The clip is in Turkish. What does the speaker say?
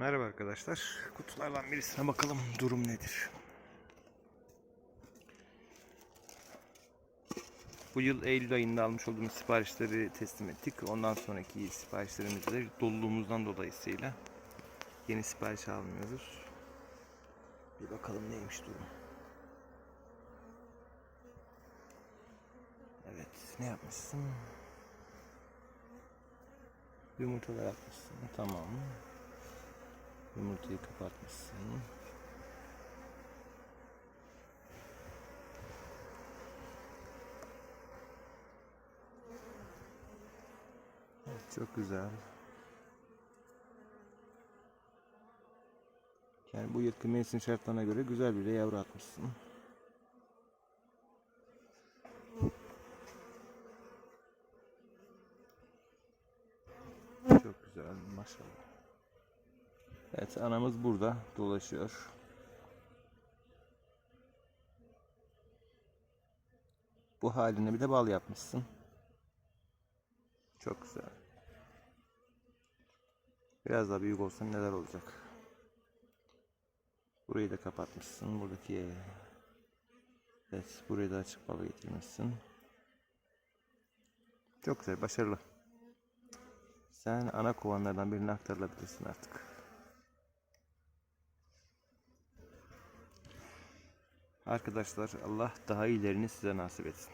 Merhaba arkadaşlar. Kutulardan birisine bakalım durum nedir. Bu yıl Eylül ayında almış olduğumuz siparişleri teslim ettik. Ondan sonraki siparişlerimizde de doluluğumuzdan dolayısıyla yeni sipariş almıyoruz. Bir bakalım neymiş durum. Evet, ne yapmışsın? Yumurtalar atmışsın. Tamam. Yumurtayı kapatmışsın. Çok güzel. Yani bu yılki mevsim şartlarına göre güzel bir yavru atmışsın. Çok güzel maşallah. Evet anamız burada dolaşıyor. Bu haline bir de bal yapmışsın. Çok güzel. Biraz daha büyük olsa neler olacak. Burayı da kapatmışsın. Buradaki Evet burayı da açık balı getirmişsin. Çok güzel başarılı. Sen ana kovanlardan birine aktarılabilirsin artık. Arkadaşlar Allah daha iyilerini size nasip etsin.